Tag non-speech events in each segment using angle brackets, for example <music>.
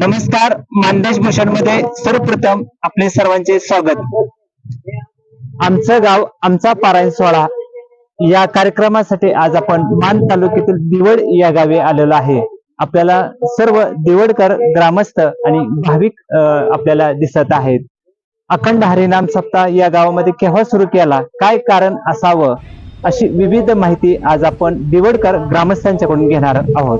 नमस्कार मानदेश भूषणमध्ये सर्वप्रथम आपले सर्वांचे स्वागत. आमचं गाव आमचा पारायण सोहळा या कार्यक्रमासाठी आज आपण मान तालुक्यातील दिवड या गावी आलेलो आहे. आपल्याला सर्व दिवडकर ग्रामस्थ आणि भाविक आपल्याला दिसत आहेत. अखंड हरिनाम सप्ताह या गावामध्ये केव्हा सुरू केला काय कारण असावं अशी विविध माहिती आज आपण दिवडकर ग्रामस्थांच्याकडून घेणार आहोत.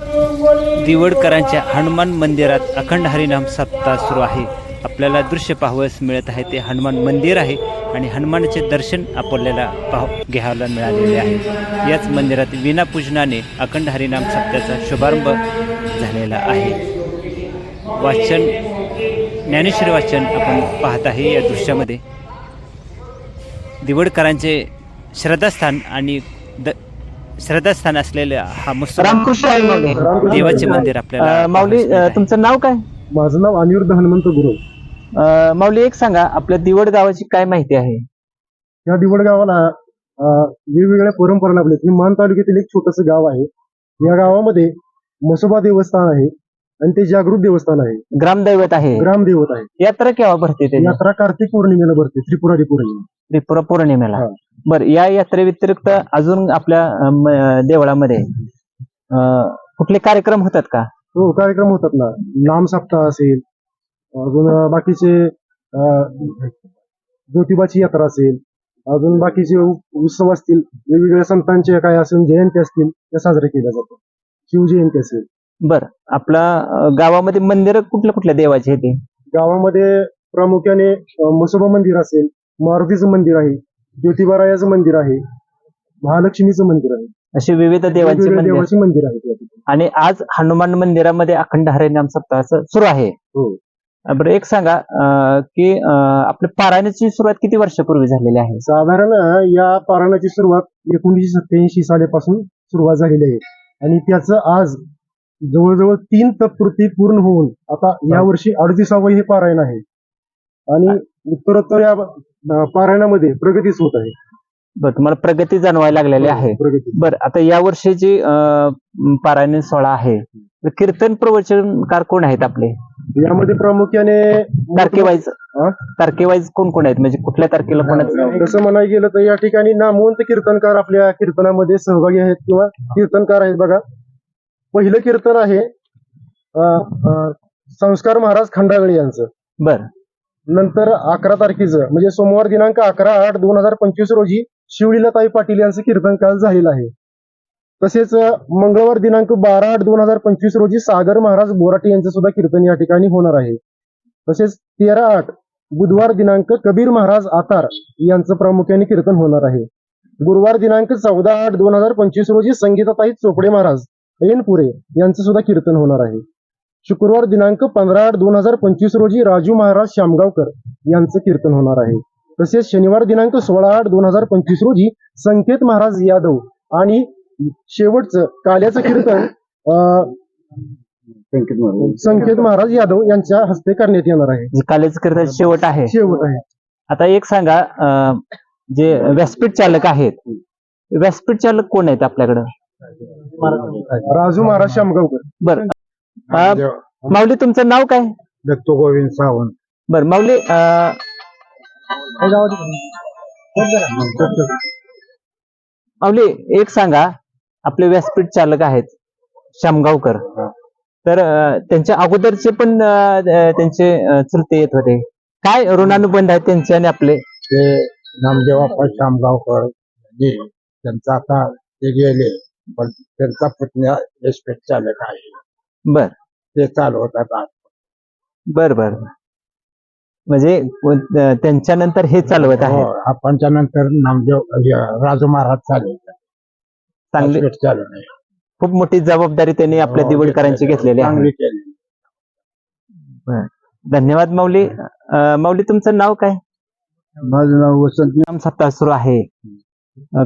दिवडकरांच्या हनुमान मंदिरात अखंड हरिनाम सप्ताह सुरू आहे. आपल्याला दृश्य पाहावयास मिळत आहे. ते हनुमान मंदिर आहे आणि हनुमानाचे दर्शन आपल्याला पाह घ्यायला मिळालेले आहे. याच मंदिरात विनापूजनाने अखंड हरिनाम सप्त्याचा शुभारंभ झालेला आहे. वाचन ज्ञानेश्वरी वाचन आपण पाहत आहे या दृश्यामध्ये. दिवडकरांचे श्रद्धास्थान आणि द श्रद्धास्थान असलेले हा मुस्त रामकृष्ण आहे माऊली. देवाचे मंदिर आपल्याला अं, माऊली अं. तुमचं नाव काय? माझं नाव अनिरुद्ध हनुमंत गुरु अं, माऊली एक सांगा आपल्या दिवड गावाची काय माहिती आहे? या दिवड गावाला अं, वेगवेगळ्या परंपरा लाभल्या. हे मान तालुक्यातील एक छोटस गाव आहे. या गावामध्ये म्हसोबा देवस्थान आहे आणि ते जागृत देवस्थान आहे. ग्रामदैवत आहे. ग्रामदेवत आहे. यात्रा केव्हा भरते त्याची? यात्रा कार्तिक पौर्णिमेला भरते त्रिपुरारी पौर्णिमा. त्रिपुरा पौर्णिमेला. हा. बर या यात्रेव्यतिरिक्त अजून आपल्या म- देवळामध्ये अं, कुठले कार्यक्रम होतात का? तो कार्यक्रम होतात ना. नाम सप्ताह असेल अजून बाकीचे अं, ज्योतिबाची यात्रा असेल अजून बाकीचे उ- उत्सव असतील वेगवेगळ्या संतांचे काय असेल जयंती असतील त्या साजरे केल्या जातात. शिवजयंती असेल. बर आपला अं, गावामध्ये मंदिर कुठल्या कुठल्या देवाची आहे ते गावामध्ये प्रामुख्याने अं, म्हसोबा मंदिर असेल मारुतीचं मंदिर आहे ज्योतिबारायाचं मंदिर आहे. महालक्ष्मीचं मंदिर आहे. अशी विविध देवांची वेगवेगळ्या मंदिर. देवाची मंदिर आहेत या ठिकाणी. आणि आज हनुमान मंदिरामध्ये अखंड हरिनाम सप्ताहाचं सुरू आहे. हो. बरं एक सांगा अं, की अं, आपल्या पारायणाची सुरुवात किती वर्षापूर्वी झालेली आहे? साधारण या पारायणाची सुरुवात एकोणीसशे सत्याऐंशी सालापासून सुरुवात झालेली आहे. आणि त्याचं आज जवळजवळ तीन तत्पूर्ती पूर्ण होऊन आता या वर्षी अडतीसावं हे पारायण आहे. आणि उत्तरोत्तर या पारायणामध्ये प्रगतीच होत आहे. बरं तुम्हाला प्रगती जाणवायला लागलेली आहे. प्रगती. बर आता या वर्षीची अं, पारायण सोहळा आहे. तर कीर्तन प्रवचनकार कोण आहेत आपले? यामध्ये प्रामुख्याने तारखेवाईज हा? तारखेवाईज कोण कोण आहेत? म्हणजे कुठल्या तारखेला कोणाचं तसं म्हणायला गेलं तर या ठिकाणी नामवंत कीर्तनकार आपल्या कीर्तनामध्ये सहभागी आहेत किंवा कीर्तनकार आहेत बघा. पहिलं कीर्तन आहे अं, अं, संस्कार महाराज खंडागळे यांचं. बर. नंतर अकरा तारखेचं म्हणजे सोमवार दिनांक अकरा आठ दोन हजार पंचवीस रोजी शिवलीलाताई पाटील यांचं कीर्तन काल झालेलं आहे. तसेच मंगळवार दिनांक बारा आठ दोन हजार पंचवीस रोजी सागर महाराज बोराटे यांचं सुद्धा कीर्तन या ठिकाणी होणार आहे. तसेच तेरा आठ बुधवार दिनांक कबीर महाराज आतार यांचं प्रामुख्याने कीर्तन होणार आहे. गुरुवार दिनांक चौदा आठ दोन हजार पंचवीस रोजी संगीताताई चोपडे महाराज ऐनपुरे यांचं सुद्धा कीर्तन होणार आहे. शुक्रवार दिनांक पंधरा आठ दोन हजार पंचवीस रोजी राजू महाराज शामगावकर यांचं कीर्तन होणार आहे. तसेच शनिवार दिनांक सोळा आठ दोन हजार पंचवीस रोजी संकेत महाराज यादव आणि शेवटचं काल्याचं कीर्तन अं, संकेत महाराज. यादव यांच्या हस्ते करण्यात येणार आहे. जे कालेज कीर्तन शेवट आहे. शेवट आहे. आता एक सांगा जे व्यासपीठ चालक आहेत व्यासपीठ चालक कोण आहेत आपल्याकडं? राजू महाराज शामगावकर. बर. माऊली तुमचं नाव काय? दत्तो गोविंद सावंत. बर माऊली अं, माऊली एक सांगा. आपले व्यासपीठ चालक आहेत शामगावकर तर अं, त्यांच्या अगोदरचे पण अं, त्यांचे अं, चुलते येत होते. काय ऋणानुबंध आहेत त्यांचे आणि आपले? ते नामदेव आपण शामगावकर त्यांचा आता ते गेले पण त्यांचा पुतण्या एस्पेट चालक आहे. बर. ते चालवतात आज. बर बर. म्हणजे अं, त्यांच्यानंतर हे चालवत हो, आहे आपणच्या नंतर नामदेव हे, राजू महाराज चालवतात चांगली एस्पेट चालवणे खूप मोठी जबाबदारी त्यांनी आपल्या हो, दिवडकरांची घेतलेली आहे. चांगली केली धन्यवाद माऊली. अं, माऊली तुमचं नाव काय? माझं नाव वसंत. नाम सप्ताह सुरू आहे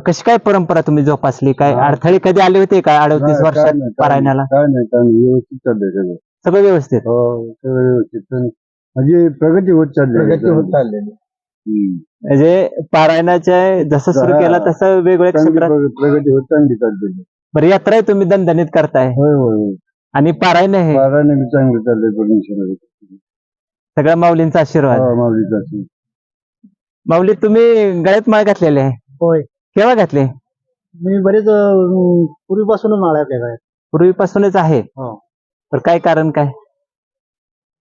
कशी काय परंपरा तुम्ही जोपासली? काय अडथळे कधी आले होते? का अडतीस वर्षात पारायणाला काय नाही काय नाही व्यवस्थित चाललंय सगळं. सगळं व्यवस्थित? हो सगळं व्यवस्थित. पण म्हणजे प्रगती होत चालली प्रगती होत चाललेली. म्हणजे पारायणाच्या जसं सुरू हा. केलं तसं वेगवेगळ्या क्षेत्रात प्रगती होत चांगली चाललेली. बरं यात्रा आहे तुम्ही दणदणीत करताय. होय होय होय. आणि पारायण हे? नेहमी चांगले चालले परमेश्वर सगळ्या माऊलींचा आशीर्वाद. माऊलीचा माऊली तुम्ही गळ्यात माळ घातलेले आहे? होय. केव्हा घातले? मी बरेच अं, पूर्वीपासूनच माळ आहे आपल्या पूर्वीपासूनच आहे? हो. तर काय कारण काय?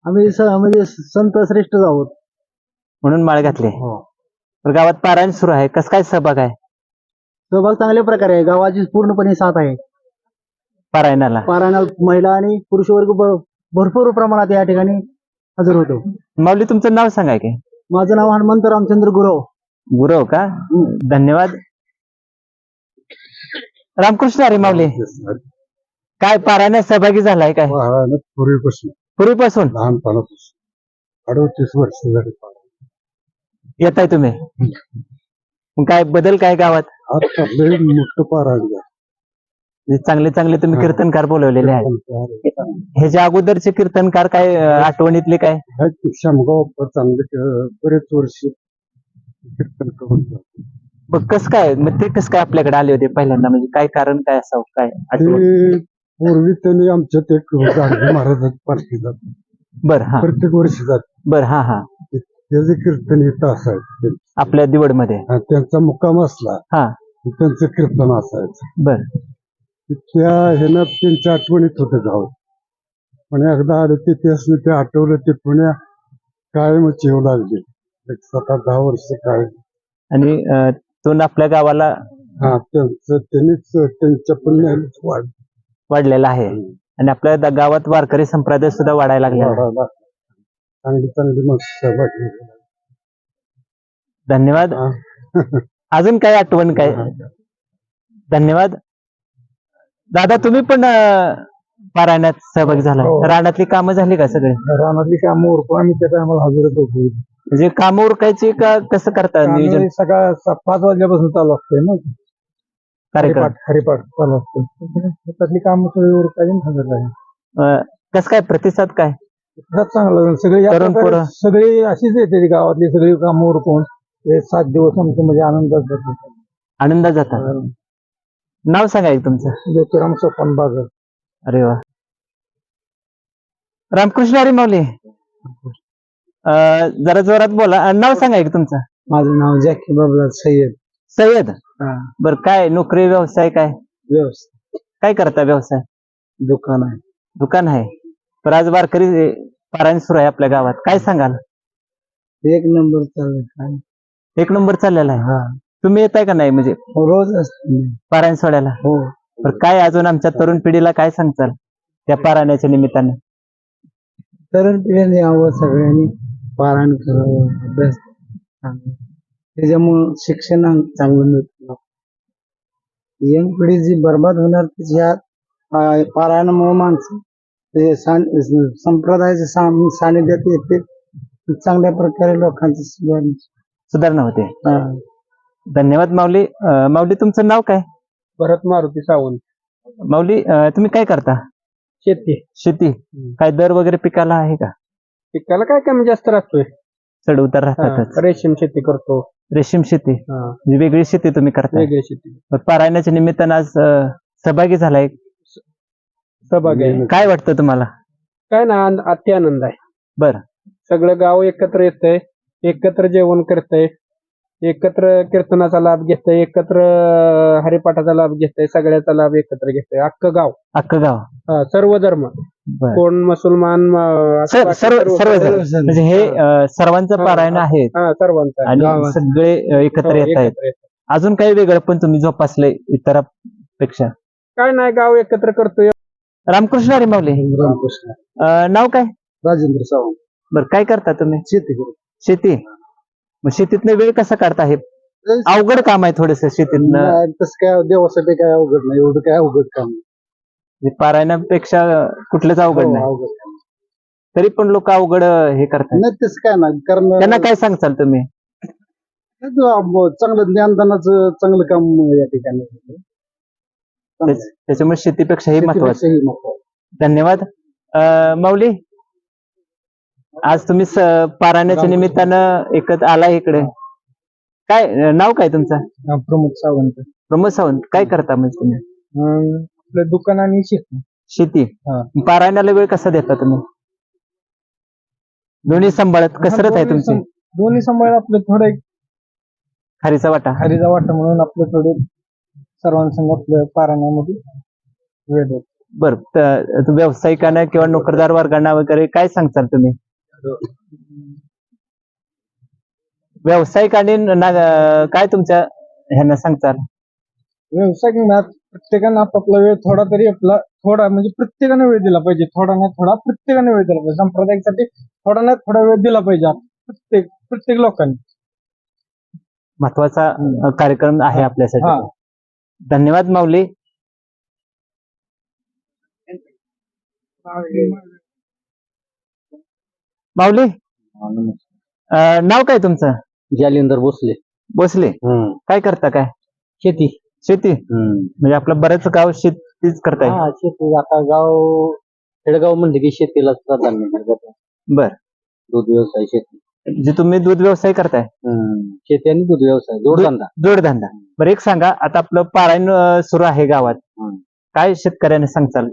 आम्ही स- म्हणजे संत श्रेष्ठ आहोत. म्हणून माळ घातले. हो. तर गावात पारायण सुरू आहे. कसं काय सहभाग आहे? सहभाग चांगल्या प्रकारे आहे. गावाची पूर्णपणे साथ आहे. पारायणाला. पारायणाला महिला आणि पुरुष वर्ग भ- भरपूर प्रमाणात या ठिकाणी हजर होतो. माऊली तुमचं नाव सांगाय काय माझं नाव हनुमंत रामचंद्र गुरव. गुरव का? धन्यवाद. रामकृष्ण अरे माऊली. काय पारायणात सहभागी झालाय काय? पूर्वीपासून. पूर्वीपासून? लहानपणापासून. अडोतीस वर्ष झाली येत आहे तुम्ही. मग काय बदल काय गावात? आता लय मोठं पारायण झालं. म्हणजे चांगले चांगले तुम्ही हा. कीर्तनकार बोलवलेले आहेत. ह्याच्या अगोदरचे कीर्तनकार काय अं, आठवणीतले काय? आहेत शामगाव चांगले बरेच वर्ष कीर्तन करून जातात. मग कस काय? मग ते कस काय आपल्याकडे आले होते पहिल्यांदा? म्हणजे काय कारण काय असावं काय आठवण? ते पूर्वी त्यांनी आमच्यात एक गाडगे महाराजात पालखी जात. बर हा. प्रत्येक वर्षी जात. बर हा हा. त्याचे कीर्तन इथं असायचं. आपल्या दिवडमध्ये आणि त्यांचा मुक्काम असला हा. की त्यांचं कीर्तन असायचं. बर. त्या ह्यानं त्यांच्या आठवणीत होतं गाव पण एकदा आले ते त्यासने ते आठवलं ते पुण्या कायमच येऊ लागले. एक सात आठ दहा वर्ष काय आणि अं, तो आपल्या गावाला हा त्यांचं त्यांनीच त्यांच्या पुण्यानेच वाढ वाढलेला आहे. आणि आपल्या दा- गावात वारकरी संप्रदाय सुद्धा वाढायला लागला आहे. वाढायला चांगली चांगली मग सहभागी झाले. धन्यवाद. हा. <laughs> अजून काय आठवण काय? धन्यवाद. दादा तुम्ही पण अं, पारायणात सहभागी झाला. हो. रानातली कामं झाली का सगळे? रानातली कामं उरकून आम्ही त्या टायमाला हजरच होतो म्हणजे कामं उरकायची का कसं करता नियोजन? आम्ही सकाळ स- पाच वाजल्यापासून चालू असते ना. कार्यक्रम. हरिपाठ हरिपाठ चालू असते त्यातली कामं सगळी उरकायची आणि हजर अं, कसं काय प्रतिसाद काय? चांगलं झालं. सगळी या तरुण प्रकारे पोरं. सगळी अशीच येते ती गावातली सगळी कामं उरकून. हे सात दिवस आमचे म्हणजे आनंदात जातात. आनंदात जातात. नाव सांगा एक तुमचं. ज्योतिराम सोपान बाजार अरे वा. रामकृष्ण हरी माऊली. अं, जरा जोरात बोला. अं, नाव सांगा एक तुमचं. माझं नाव जॅकी बाबला सय्यद. सय्यद? बर काय नोकरी व्यवसाय काय? व्यवस्थित काय करता व्यवसाय? दुकान आहे. दुकान आहे. तर आज वारकरी अं, पारायण सुरू आहे आपल्या गावात. काय सांगाल? एक नंबर चालू एक नंबर चाललेला आहे? तुम्ही येताय का नाही? म्हणजे रोज असते पारायण सोडायला हो. तर काय अजून आमच्या तरुण पिढीला काय सांगताल? त्या पारायणाच्या निमित्तानं. तरुण पिढीने यावं सगळ्यांनी. पारायण करावं अभ्यास. त्याच्यामुळं शिक्षण चांगलं मिळतं. यंग पिढी जी बर्बाद होणार ह्या अं, पारायणामुळे माणसं ते सान- संप्रदायाच्या सा- सानिध्यात येते. चांगल्या प्रकारे लोकांची सुधारणा सुधारणा होते. हा. धन्यवाद माऊली. अं, माऊली तुमचं नाव काय? भरत मारुती सावंत. माऊली अं, तुम्ही काय करता? शेती. शेती. काय दर वगैरे पिकाला आहे का? पिकाला काय कमी जास्त राहतोय? चढ उतार राहतातच. रेशीम शेती करतो. रेशीम शेती? म्हणजे वेगळी शेती तुम्ही करताय. वेगळी शेती. तर पारायणाच्या निमित्तानं आज अं, सहभागी झालाय. सहभाग आहे. काय वाटतं तुम्हाला? काय ना आन- अति आनंद आहे. बर. सगळं गाव एकत्र येतंय एकत्र जेवण करतंय. एकत्र कीर्तनाचा लाभ घेतंय एकत्र हरिपाठाचा लाभ घेतंय सगळ्याचा लाभ एकत्र घेतोय. अख्खं गाव. अख्खं गाव. हा, सर्व धर्म. बर. कोण मुसलमान म- असं सर्व बाकी सर्व सर्व जण. म्हणजे हे अं, सर्वांचं पारायण हा. आहे हा सर्वांचा आणि गावात. सगळे अं, एकत्र हो, येत आहेत. एकत्र येतात. अजून काही वेगळं पण तुम्ही जोपासले इतरांपेक्षा? काय नाही गाव एकत्र करतोय. रामकृष्ण हरी माऊली रामकृष्ण. अं, नाव काय? राजेंद्र सावंत. बर काय करता तुम्ही? शेती शेती. मग शेतीतनं वेळ कसा काढता हे अवघड काम आहे थोडस शेतीतनं नाही, तसं काय देवासाठी काय अवघड नाही एवढं काय अवघड काम नाही. पारायणापेक्षा कुठलंच अवघड हो, नाही अवघड काम. तरी पण लोक अवघड हे करतात नाही तसं काय नाही कारण त्यांना काय सांगचाल तुम्ही चांगलं ज्ञानदानाचं चांगलं काम या ठिकाणी होतं. त्याच्यामुळे शेतीपेक्षा हे महत्वाचं शेतीपेक्षाही. धन्यवाद अं, माऊली आज तुम्ही पारायणाच्या निमित्तानं एकत्र आला इकडे. काय नाव काय तुमचं? हा, प्रमोद सावंत. प्रमोद सावंत. काय करता म्हणजे तुम्ही? अं, आपलं दुकान आणि शेती. शेती. हा. पारायणाला वेळ कसा देता तुम्ही? दोन्ही सांभाळत कसरत आहे तुमची? दोन्ही सांभाळ आपले थोडे खारीचा वाटा. हरीचा वाटा म्हणून आपले थोडे सर्वांसंग आपल्या पारायणामध्ये वेळ देतो. बर त- व्यावसायिकांना किंवा नोकरदार वर्गांना वगैरे काय सांगताल तुम्ही? व्यावसायिकांनी ना- काय तुमच्या ह्यांना सांगताल? व्यावसायिक नात प्रत्येकानं आपापला वेळ थोडा तरी आपला थोडा म्हणजे प्रत्येकाने वेळ दिला पाहिजे. थोडा नाही थोडा प्रत्येकाने वेळ दिला पाहिजे. संप्रदायासाठी थोडा नाही थोडा वेळ दिला पाहिजे. आप- प्रत्येक प्रत्येक लोकांनी. महत्त्वाचा कार्यक्रम आहे हा. आपल्यासाठी. धन्यवाद माऊली. माऊली? अ, नाव काय तुमचं? जालिंदर भोसले. भोसले. काय करता काय? शेती. शेती? म्हणजे आपलं बरंच गाव शेतीच करताय. हा शेती. आता गाव खेडगाव म्हणले की शेतीला प्राधान्य दिलं जातं. बर. दूध व्यवसाय शेती. जे तुम्ही दूध व्यवसाय करताय. हम्म. शेती आणि दूध व्यवसाय जोडधंदा. जोडधंदा. बरं एक सांगा आता आपलं पारायण अ, सुरू आहे गावात. हम्म. काय शेतकऱ्याने सांगचाल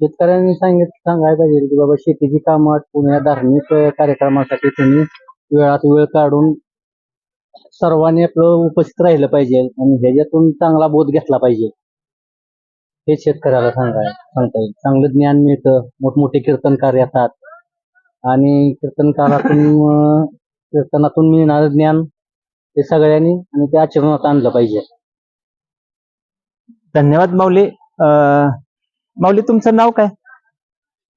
शेतकऱ्यांनी सांगितलं सांगायला पाहिजे की बाबा शेतीची कामं आटपून या धार्मिक कार्यक्रमासाठी तुम्ही वेळात वेळ काढून सर्वांनी आपलं उपस्थित राहिलं पाहिजे आणि ह्याच्यातून चांगला बोध घेतला पाहिजे. हे शेतकऱ्याला सांगाय सांगता येईल. चांगलं ज्ञान मिळतं मोठमोठे कीर्तनकार येतात. आणि कीर्तनकारातून कीर्तनातून मिळणारं ज्ञान ते सगळ्यांनी आणि ते आचरणात आणलं पाहिजे. धन्यवाद माऊली. माऊली तुमचं नाव काय?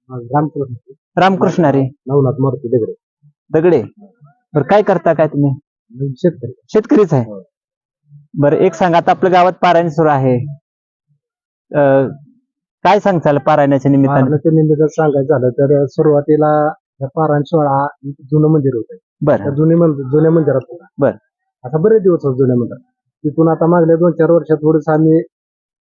रामकृष्ण. रामकृष्ण रे. नवनाथ मारुती दगडे. दगडे. बरं काय करता काय तुम्ही? शेतकरी. शेतकरीच आहे. बरं एक सांगा आता आपल्या गावात पारायण सुरू आहे. अ, काय सांगताल पारायणाच्या निमित्ताने? निमित्तानं सांगायचं झालं तर सुरुवातीला पारायण सोहळा एक जुनं मंदिर होतं. बरं. त्या जुने मंदिर जुन्या मंदिरात होता. बर. आता बरेच दिवस होत जुन्या मंदिरात. तिथून आता मागल्या दोन चार वर्षात थोडस आम्ही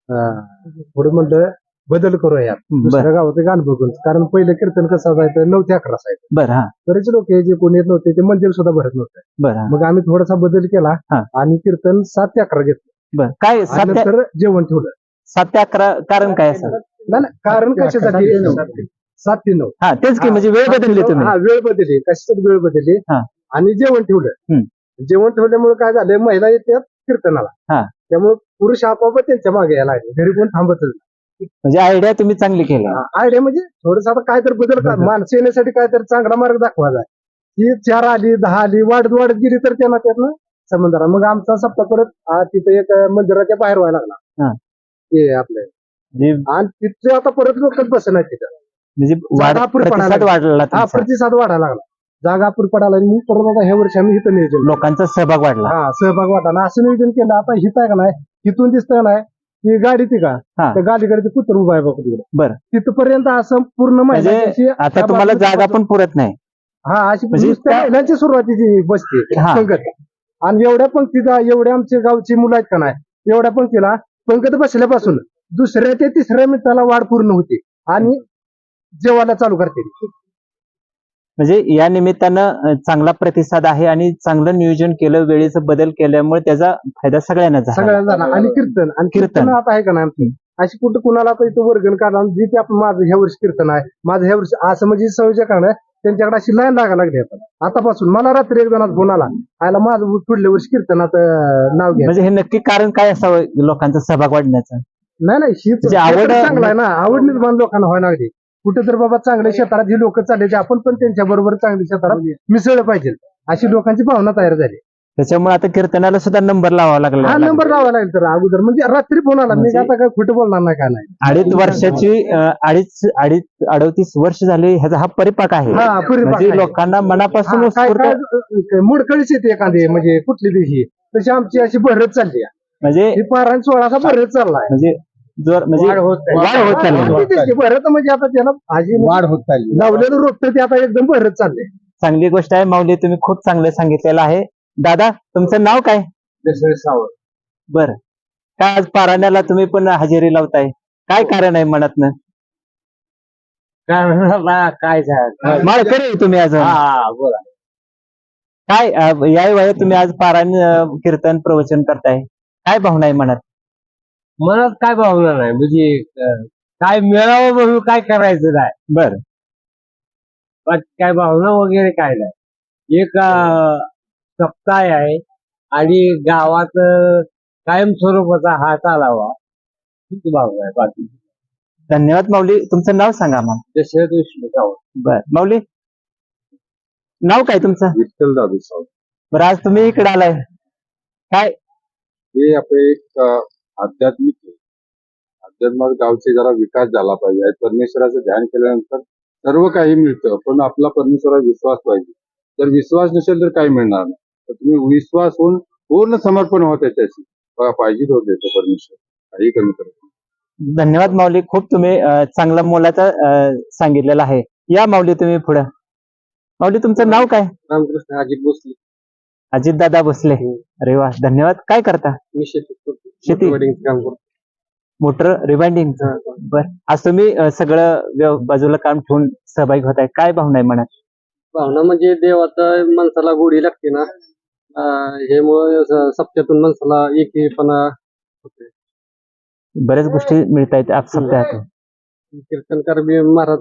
अं, थोडं म्हणलं बदल करूया यात. बरं. दुसऱ्या एक अनुभव करून कारण पहिलं कीर्तन कसं असायचं? नऊ ते अकरा असायचं बरं हा. बरेच लोक जे कोणी येत नव्हते ते मंदिर सुद्धा भरत नव्हतं. बरं हा. मग आम्ही थोडासा बदल केला हा. आणि कीर्तन सात ते अकरा घेतलं. बरं काय आणि सात ते नंतर जेवण ठेवलं. सात ते अकरा कारण काय असं? नाही नाही, कारण कशासाठी? सात ते नऊ. हा तेच की हा, म्हणजे वेळ बदलली तुम्ही. हा वेळ बदलली. कशासाठी वेळ बदलली? हा. आणि जेवण ठेवलं. जेवण ठेवल्यामुळे काय झालंय महिला येतात कीर्तनाला. हा. त्यामुळे पुरुष आपोआप त्यांच्या मागे यायला लागले. घरी कोण थांबतच नाही. म्हणजे आयडिया तुम्ही चांगली केली. आयडिया म्हणजे थोडस आता काय तर बदल. का माणसं येण्यासाठी काय तर चांगला मार्ग दाखवायचा ती चार आली दहा आली वाढत वाढत गेली तर त्यांना त्यातनं संबंध राहिला. मग आमचा सप्ताह परत तिथे एक मंदिराच्या बाहेर व्हायला. लागला. ते आपलं. आणि तिथे आता परत लोक बसणार तिथं. म्हणजे प्रतिसाद. वाढला हा. प्रतिसाद वाढायला लागला. जागा अपुरी पडायला. मी परत आता ह्या वर्षी आम्ही इथं नियोजन. लोकांचा सहभाग वाढला. हा सहभाग वाटाणा असं नियोजन केलं. आता हित आहे का नाही? इथून दिसतंय नाही? की गाडी ती का? हा. त्या गाडीकडे ते कुत्र उभा आहे बघ तिकडे. बरं. तिथपर्यंत असं पूर्ण म्हणजे महिलांची आता तुम्हाला जागा पण पुरत नाही. हा अशी म्हणजे नुसत्या त्या- महिलांची सुरुवातीची बसते. हा. पंगत आणि एवढ्या पंक्तीचा एवढ्या आमच्या गावची मुलं आहेत का नाही? एवढ्या पंक्तीला पंगत बसल्यापासून दुसऱ्या ते तिसऱ्या मिनिटाला वाढ पूर्ण होते. आणि जेवायला चालू करते. म्हणजे या निमित्तानं चांगला प्रतिसाद आहे आणि चांगलं नियोजन केलं वेळेचं बदल केल्यामुळे त्याचा फायदा सगळ्यांना झाला. सगळ्यांना झाला. आणि कीर्तन. आणि कीर्तन. कीर्तन आता आहे का नाही आमची अशी कुठं कुणाला आता इथं वर्गण काढला जी की आपण माझं ह्या वर्षी कीर्तन आहे. माझं ह्या वर्षी असं म्हणजे संयोजकांना त्यांच्याकडे अशी लाईन लागा लागली आता. आतापासून मला रात्री एक जणात फोन आला. आयला माझं पुढल्या वर्षी कीर्तनात अं, नाव घ्या. म्हणजे हे नक्की कारण काय असावं लोकांचा सहभाग वाढण्याचं? नाही नाही हीच म्हणजे तर आवड- चांगलं आहे ना. आवड निर्माण लोकांना व्हायला लागली. कुठे तर बाबा चांगल्या क्षेत्रात ही लोक चालले ते आपण पण त्यांच्या बरोबर चांगल्या क्षेत्रात मिसळलं पाहिजे. अशी लोकांची भावना तयार झाली. त्याच्यामुळे आता कीर्तनाला सुद्धा नंबर लावावा लागला. हा नंबर लावायला लागेल तर अगोदर. म्हणजे रात्री फोन आला. मी म्हणजे- आता काय खोटं बोलणार नाही काय नाही? अडीच वर्षाची अ, अडीच अडीच अडतीस वर्ष झाले ह्याचा हा परिपाक आहे. हा परिपाक म्हणजे आहे. लोकांना मनापासून हा, उत्स्फूर्त मुडकळीच येते एखादी. म्हणजे कुठली दिवशी तशी आमची अशी भरत चालली आहे. म्हणजे ही पारायण सोळाचा भरत चाललाय. म्हणजे जोर म्हणजे वाढ होत चालली. हा, भरत म्हणजे आता त्याला भाजी वाढ होत चालली. लावलेलं रोपट ते आता एकदम भरत चालले चांगली गोष्ट आहे. माऊली तुम्ही खूप चांगलं सांगितलेलं आहे. दादा तुमचं नाव काय? बर. काय आज पाराण्याला तुम्ही पण हजेरी लावताय? काय कारण आहे मनातनं? काय काय झालं? माळकरी आहे तुम्ही आज. हा बोला. काय अ, या वयात तुम्ही आज पारायण अ, कीर्तन प्रवचन करताय. काय भावना आहे मनात? मनात काय भावना नाही? म्हणजे अं, काय मिळावं म्हणून काय करायचं नाही. बर. काय भावना वगैरे काय नाही. एक अं, सप्ताह आहे आणि गावात अं, कायमस्वरूपाचा हा चालावा. हीच भावना आहे बाकी. धन्यवाद माऊली. तुमचं नाव सांगा मग. दशरथ विष्णू बर. माऊली नाव काय तुमचं? विठ्ठल दादू साहेब. बरं आज तुम्ही इकडे आलाय. काय? हे आपले एक अ, आध्यात्मिक आहे. गावचे जरा विकास झाला पाहिजे. आणि परमेश्वराचं ध्यान केल्यानंतर सर्व काही मिळतं पण आपला परमेश्वरावर विश्वास पाहिजे. जर विश्वास नसेल तर काही मिळणार नाही. तर तुम्ही विश्वास होऊन पूर्ण समर्पण त्याच्याशी. बघा पाहिजे होत देतो परमेश्वर. काही कमी करत नाही. धन्यवाद माऊली. खूप तुम्ही चांगला मोलाचा सांगितलेला आहे. या माऊली तुम्ही पुढं. माऊली तुमचं नाव काय? रामकृष्ण अजित भोसले. अजित दादा भोसले अरे वा. धन्यवाद. काय करता? मी शेती करतो. शेती? काम करतो मोटर रिबाइंडिंग बर. आज तुम्ही अं, सगळं व्यव- बाजूला काम ठेवून सहभागी होत आहे काय भावना आहे मनात? भावना म्हणजे देवाचा माणसाला गोडी लागते ना. अं, हे मुळे स- सप्त्यातून माणसाला एकीपणा बऱ्याच गोष्टी मिळत आहेत आप सप्ताहातून कीर्तनकार बी महाराज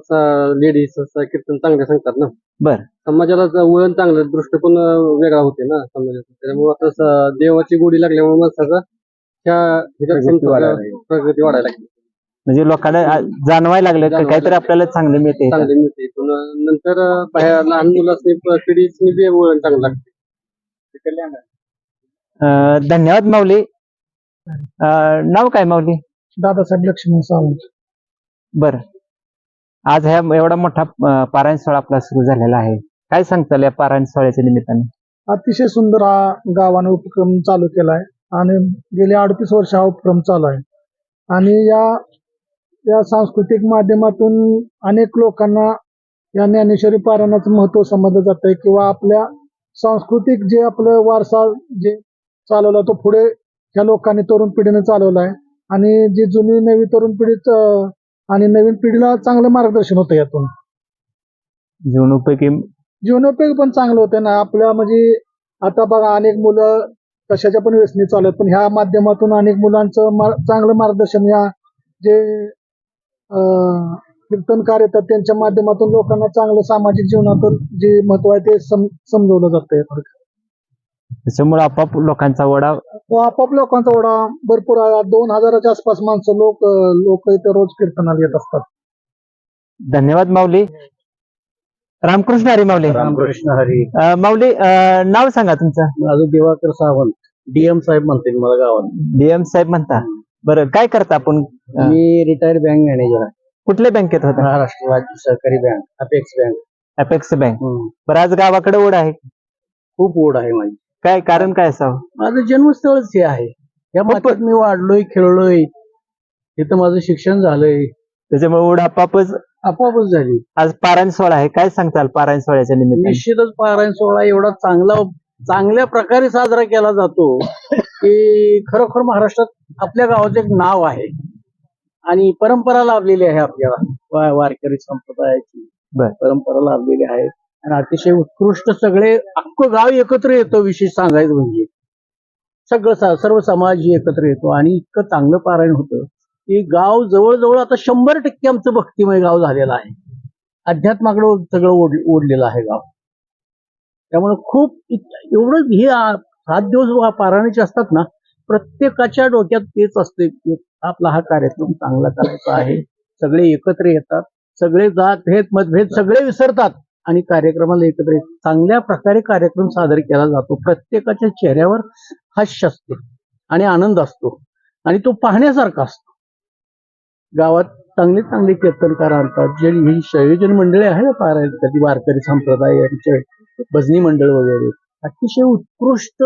लेडीज कीर्तन चांगले सांगतात ना. बर. समाजाला ज- वळण चांगलं दृष्टिकोन अं, वेगळा होते ना समाजाचा. त्यामुळे आता स- देवाची गोडी लागल्यामुळे माणसाचा ह्याच्यात प्रगती वाढायला लागली. म्हणजे लोकांना आ- जाणवायला लागलं की काहीतरी आपल्याला चांगलं मिळते चांगली मिळते पण नंतर अं, बाहेर लहान मुलांनी पिढीची बी वळण चांगलं लागते अं, धन्यवाद माऊली. अं, नाव काय माऊली? दादासाहेब लक्ष्मण सावंत. बर. आज ह्या एवढा मोठा अं, पारायण सोहळा आपला सुरू झालेला आहे. काय सांगताल या पारायण सोहळ्याच्या निमित्ताने? अतिशय सुंदर हा गावाने उपक्रम चालू केलाय. आणि गेले अडतीस वर्ष हा उपक्रम चालू आहे. आणि या या सांस्कृतिक माध्यमातून अनेक लोकांना या ज्ञानेश्वरी पारायणाचं महत्त्व समजलं जात आहे किंवा आपल्या सांस्कृतिक जे आपलं वारसा जे चालवला तो पुढे या लोकांनी तरुण पिढीने चालवला आहे. आणि जी जुनी नवी तरुण पिढी आणि नवीन पिढीला चांगलं मार्गदर्शन होतं यातून. जीवनोपयोगी जीवनोपयोग पण चांगलं होतं ना. आपल्या म्हणजे आता बघा अनेक मुलं कशाच्या पण व्यसनी चालू आहेत पण ह्या माध्यमातून अनेक मुलांचं चांगलं मार्गदर्शन या जे कीर्तनकार येतात त्यांच्या माध्यमातून लोकांना चांगलं सामाजिक जीवनातून जे महत्त्व आहे ते सम- समजवलं जातं त्याच्यामुळे आपाप लोकांचा ओढा व आपाप लोकांचा ओढा भरपूर दोन हजाराच्या आसपास माणसं लोक लोक इथे रोज कीर्तनाला येत असतात. धन्यवाद माऊली. रामकृष्ण हरी माऊली. रामकृष्ण हरी. अं, माऊली अं, नाव सांगा तुमचं. माझं दिवाकर सावंत. डीएम साहेब म्हणतील मला गावात. डीएम साहेब म्हणता. बरं काय करता आपण? मी रिटायर्ड बँक मॅनेजर आहे. कुठल्या बँकेत होता? महाराष्ट्र राज्य सहकारी bank apex bank apex bank बरं आज गावाकडे ओढ आहे. खूप ओढ आहे माझी. काय कारण काय असावं? माझं जन्मस्थळच हे आहे. या मातीत मी वाढलोय खेळलोय. इथं माझं शिक्षण झालंय. त्याच्यामुळे ओढ आपापच आपोआपच झाली. आज पारायण सोहळा आहे. काय सांगताल पारायण सोहळ्याच्या निमित्ताने? निश्चितच पारायण सोहळा एवढा चांगला चांगल्या प्रकारे साजरा केला जातो की खरोखर महाराष्ट्रात आपल्या गावाचं एक नाव आहे. आणि परंपरा लाभलेली आहे आपल्याला वा- वारकरी संप्रदायाची. बर. परंपरा लाभलेली आहे. आणि अतिशय उत्कृष्ट सगळे अख्खं गाव एकत्र येतो विशेष सांगायचं म्हणजे. सगळं सा- सर्व समाज एकत्र येतो आणि इतकं चांगलं पारायण होतं. की गाव जवळजवळ आता शंभर टक्के आमचं भक्तिमय गाव झालेलं आहे. अध्यात्माकडे सगळं ओढ ओढलेलं आहे गाव. त्यामुळे खूप एवढं हे सात दिवस वा- पारायणाचे असतात ना प्रत्येकाच्या डोक्यात तेच असते की आपला हा कार्यक्रम चांगला करायचा आहे. सगळे एकत्र येतात सगळे जात भेद मतभेद सगळे विसरतात आणि कार्यक्रमाला एकत्र येतात. चांगल्या प्रकारे कार्यक्रम सादर केला जातो. प्रत्येकाच्या चेहऱ्यावर हास्य असते आणि आनंद असतो आणि तो पाहण्यासारखा असतो. गावात चांगले चांगले कीर्तनकार आणतात. जे ही संयोजन मंडळी आहे ना कधी वारकरी संप्रदाय यांचे भजनी मंडळ वगैरे अतिशय उत्कृष्ट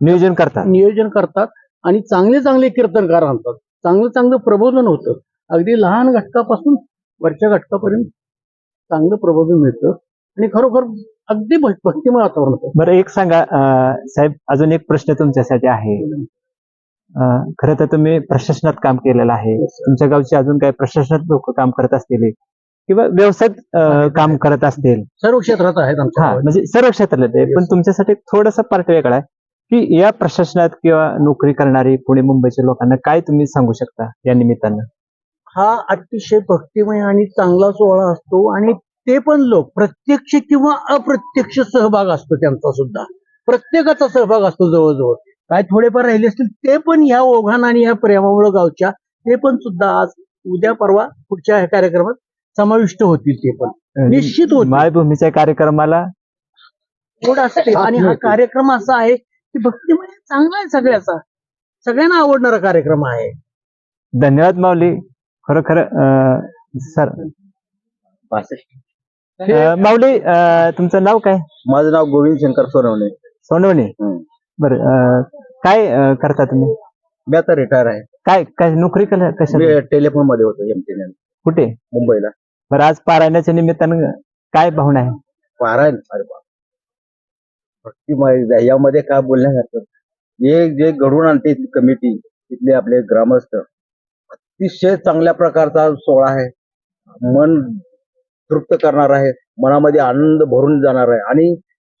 नियोजन करतात. नियोजन करतात आणि चांगले चांगले कीर्तनकार आणतात. चांगलं चांगलं प्रबोधन होतं. अगदी लहान घटकापासून वरच्या घटकापर्यंत चांगलं प्रबोधन मिळतं. आणि खरोखर अगदी भक- भक्तिमय वातावरण होतं. बरं एक सांगा अं, साहेब अजून एक प्रश्न तुमच्यासाठी आहे. खरं तर तुम्ही प्रशासनात काम केलेलं आहे. तुमच्या गावचे अजून काही प्रशासनात लोक काम करत असतील? किंवा व्यवसायात काम करत असतील? सर्व क्षेत्रात आहेत हा. म्हणजे सर्व क्षेत्रात आहे पण तुमच्यासाठी थोडासा पार्ट वेगळा आहे. की या प्रशासनात किंवा नोकरी करणारी पुणे मुंबईच्या लोकांना काय तुम्ही सांगू शकता या निमित्तानं? हा अतिशय भक्तिमय आणि चांगला सोहळा असतो आणि ते पण लोक प्रत्यक्ष किंवा अप्रत्यक्ष सहभाग असतो त्यांचा सुद्धा. प्रत्येकाचा सहभाग असतो जवळजवळ. काय थोडेफार राहिले असतील ते पण ह्या ओघान आणि ह्या प्रेमामुळे गावच्या ते पण सुद्धा आज उद्या परवा पुढच्या ह्या कार्यक्रमात समाविष्ट होतील ते पण. निश्चित होतील. मायभूमीच्या कार्यक्रमाला? थोडं असते आणि हा कार्यक्रम असा आहे की भक्तिमय चांगला आहे सगळ्याचा. सगळ्यांना आवडणारा कार्यक्रम आहे. धन्यवाद माऊली. खरोखर सर. माऊली तुमचं नाव काय? माझं नाव गोविंद शंकर सोनवणे. सोनवणे. बर काय अं, करता तुम्ही? मी आता रिटायर आहे. काय काय नोकरी कशा कशा मी टेलिफोनमध्ये होतो एमटीएन कुठे? मुंबईला. बरं आज पारायणाच्या निमित्तानं काय भावना आहे? पारायण अरे बाप. भक्तिमय यामध्ये काय बोलण्यासारखं? हे जे घडवून आणते कमिटी तिथले आपले ग्रामस्थ अतिशय चांगल्या प्रकारचा सोहळा आहे. मन तृप्त करणार आहे मनामध्ये आनंद भरून जाणार आहे. आणि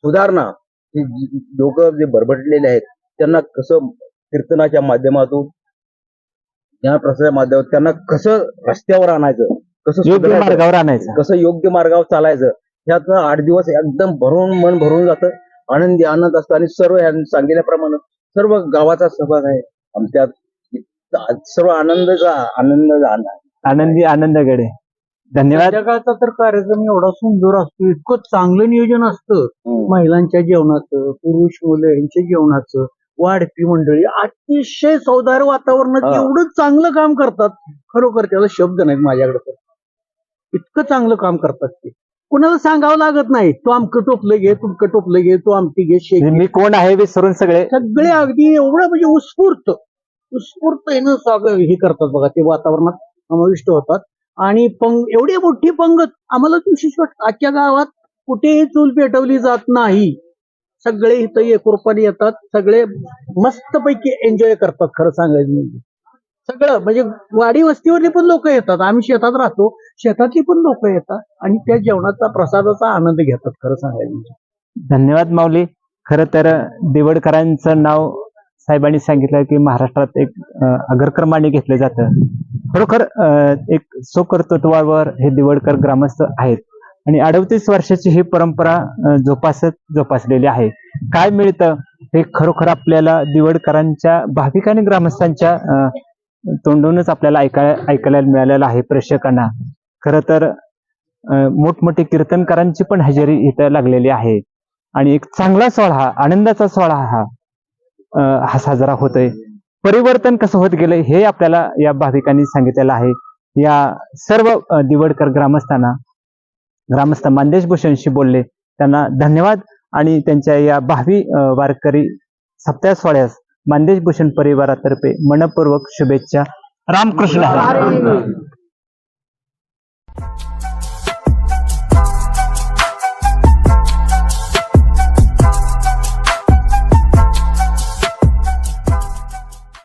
सुधारणा लोक जे बरबटलेले आहेत त्यांना कसं कीर्तनाच्या माध्यमातून ज्ञानप्रसाराच्या माध्यमातून त्यांना कसं रस्त्यावर आणायचं कसं योग्य मार्गावर आणायचं. कसं योग्य मार्गावर चालायचं ह्यात आठ दिवस एकदम भरून मन भरून जातं आनंदी आनंद असतो. आणि सर्व सांगितल्याप्रमाणे सर्व गावाचा सहभाग आहे. आमच्यात सर्व आनंदाचा आनंद आनंदी आनंद गडे धन्यवाद. संध्याकाळचा तर कार्यक्रम एवढा सुंदर असतो इतकं चांगलं नियोजन असतं. महिलांच्या जेवणाचं पुरुष मुलं यांच्या जेवणाचं वाढपी मंडळी अतिशय सौदार वातावरणात हा. एवढं चांगलं काम करतात. खरोखर त्याला शब्द नाहीत माझ्याकडे तर इतकं चांगलं काम करतात ते. कुणाला सांगावं लागत नाही तू आमकं टोपलं घे तुमकं टोपलं घे तू आमटी घे शेक. मी कोण आहे विसरून सगळे? सगळे अगदी एवढं म्हणजे उत्स्फूर्त उत्स्फूर्त हे करतात बघा ते वातावरणात समाविष्ट होतात. आणि पंग एवढी मोठी पंगत आम्हाला विशेष आजच्या गावात कुठेही चूल पेटवली जात नाही. सगळे इथं एकरूपाने येतात सगळे मस्तपैकी एन्जॉय करतात खरं सांगायचं म्हणजे. सगळं म्हणजे वाडी वस्तीवरली पण लोक येतात आम्ही शेतात राहतो शेतातली पण लोक येतात आणि त्या जेवणाचा प्रसादाचा आनंद घेतात खरं सांगायचं म्हणजे. धन्यवाद माऊली. खर तर दिवडकरांचं नाव साहेबांनी सांगितलं की महाराष्ट्रात एक अं, अग्रक्रमाने घेतलं जातं. खरोखर एक सुकर्तृत्वावर हे दिवडकर ग्रामस्थ आहेत. आणि अडतीस वर्षाची ही परंपरा जोपासत जोपासलेली आहे. काय मिळतं? हे खरोखर आपल्याला दिवडकरांच्या भाविक आणि ग्रामस्थांच्या तोंडूनच आपल्याला ऐकाय ऐकायला मिळालेलं आहे प्रेक्षकांना. खरं तर मोठमोठे कीर्तनकारांची पण हजेरी इथं लागलेली आहे. आणि एक चांगला सोहळा आनंदाचा सोहळा हा. हा साजरा होतोय. परिवर्तन कसं होत गेलंय हे आपल्याला या भाविकांनी सांगितलेलं आहे. या सर्व दिवडकर ग्रामस्थांना ग्रामस्थ मानदेश भूषणशी बोलले. त्यांना धन्यवाद आणि त्यांच्या या भावी वारकरी सप्ताह सोहळ्यास मानदेश भूषण परिवारातर्फे मनपूर्वक शुभेच्छा. रामकृष्ण.